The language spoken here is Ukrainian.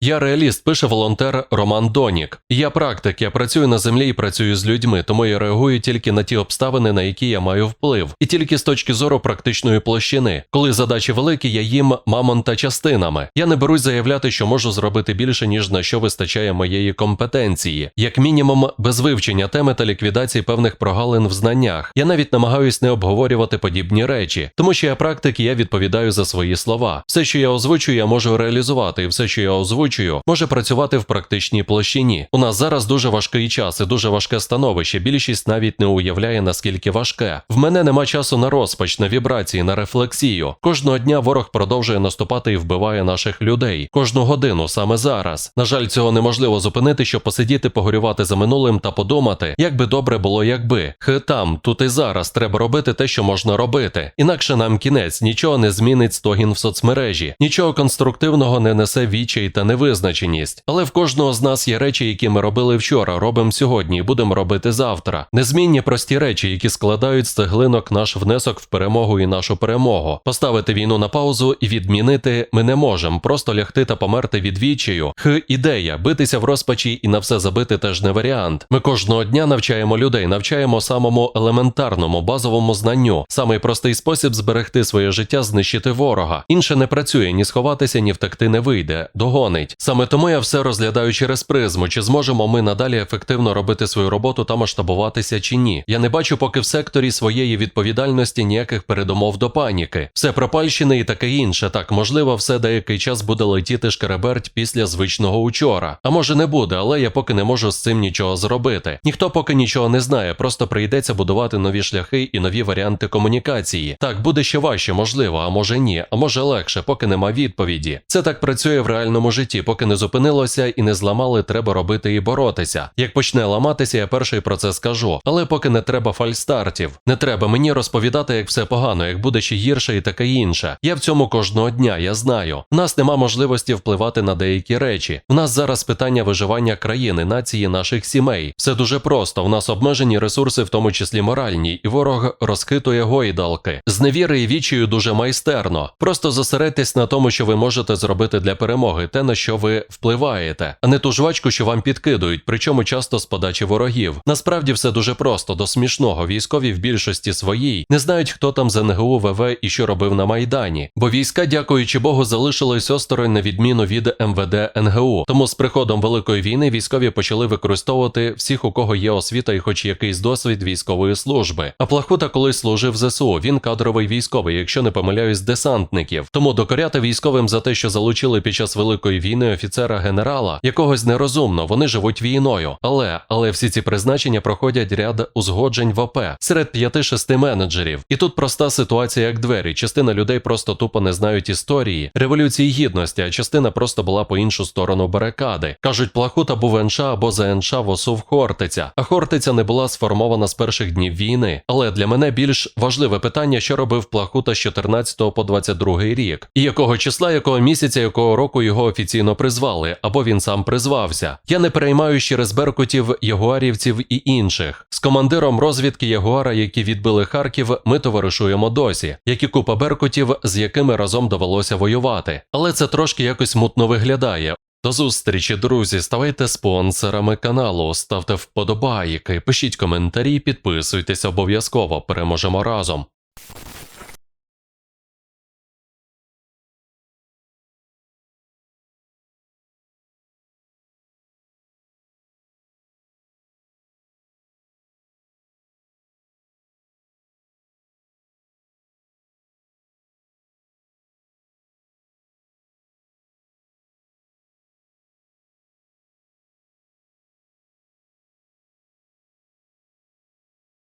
Я реаліст, пише волонтер Роман Донік. Я практик, я працюю на землі і працюю з людьми, тому я реагую тільки на ті обставини, на які я маю вплив, і тільки з точки зору практичної площини. Коли задачі великі, я їм мамонта частинами. Я не берусь заявляти, що можу зробити більше, ніж на що вистачає моєї компетенції, як мінімум, без вивчення теми та ліквідації певних прогалин в знаннях. Я навіть намагаюсь не обговорювати подібні речі, тому що я практик і я відповідаю за свої слова. Все, що я озвучую, я можу реалізувати, і все, що я озвучую, може працювати в практичній площині. У нас зараз дуже важкий час і дуже важке становище. Більшість навіть не уявляє наскільки важке. В мене нема часу на розпач, на вібрації, на рефлексію. Кожного дня ворог продовжує наступати і вбиває наших людей. Кожну годину саме зараз. На жаль, цього неможливо зупинити, щоб посидіти, погорювати за минулим та подумати, як би добре було, якби. Хи там, тут і зараз треба робити те, що можна робити. Інакше нам кінець нічого не змінить стогін в соцмережі, нічого конструктивного не несе вічай та невизначеність. Але в кожного з нас є речі, які ми робили вчора, робимо сьогодні і будемо робити завтра. Незмінні прості речі, які складають з цеглинок наш внесок в перемогу і нашу перемогу. Поставити війну на паузу і відмінити ми не можемо. Просто лягти та померти від відчаю. Х ідея, битися в розпачі і на все забити теж не варіант. Ми кожного дня навчаємо людей, навчаємо самому елементарному базовому знанню. Самий простий спосіб зберегти своє життя, знищити ворога. Інше не працює, ні сховатися, ні втекти не вийде. Догонить. Саме тому я все розглядаю через призму, чи зможемо ми надалі ефективно робити свою роботу та масштабуватися чи ні. Я не бачу поки в секторі своєї відповідальності ніяких передумов до паніки. Все пропальщини і таке інше. Так, можливо, все деякий час буде летіти шкереберть після звичного учора. А може не буде, але я поки не можу з цим нічого зробити. Ніхто поки нічого не знає, просто прийдеться будувати нові шляхи і нові варіанти комунікації. Так, буде ще важче, можливо, а може ні, а може легше, поки нема відповіді. Це так працює в реальному житті, поки не зупинилося і не зламали, треба робити і боротися. Як почне ламатися, я перший про це скажу. Але поки не треба фальстартів. Не треба мені розповідати, як все погано, як буде ще гірше і таке інше. Я в цьому кожного дня, я знаю. В нас нема можливості впливати на деякі речі. В нас зараз питання виживання країни, нації, наших сімей. Все дуже просто. В нас обмежені ресурси, в тому числі моральні, і ворог розхитує гойдалки. З невіри і вічею дуже майстерно. Просто зосередьтесь на тому, що ви можете зробити для перемоги, те на що ви впливаєте, а не ту жвачку, що вам підкидують, причому часто з подачі ворогів. Насправді все дуже просто до смішного. Військові в більшості своїй не знають, хто там з НГУ ВВ і що робив на майдані. Бо війська, дякуючи Богу, залишились осторонь на відміну від МВД НГУ. Тому з приходом великої війни військові почали використовувати всіх, у кого є освіта і хоч якийсь досвід військової служби. А Плахута колись служив ЗСУ. Він кадровий військовий, якщо не помиляюсь, десантників. Тому докоряти військовим за те, що залучили під час великої війни офіцера генерала, якогось нерозумно, вони живуть війною. Але але всі ці призначення проходять ряд узгоджень в ОП серед 5-6 менеджерів. І тут проста ситуація, як двері. Частина людей просто тупо не знають історії, революції гідності, а частина просто була по іншу сторону барикади. Кажуть, Плахута був НШ або за НШ восув Хортиця. А Хортиця не була сформована з перших днів війни. Але для мене більш важливе питання, що робив Плахута з 14 по 22 рік, і якого числа, якого місяця, якого року його офіційно призвали, або він сам призвався. Я не переймаю через беркутів, ягуарівців і інших. З командиром розвідки Ягуара, які відбили Харків, ми товаришуємо досі, як і купа беркутів, з якими разом довелося воювати. Але це трошки якось мутно виглядає. До зустрічі, друзі. Ставайте спонсорами каналу, ставте вподобайки, пишіть коментарі, підписуйтесь обов'язково. Переможемо разом.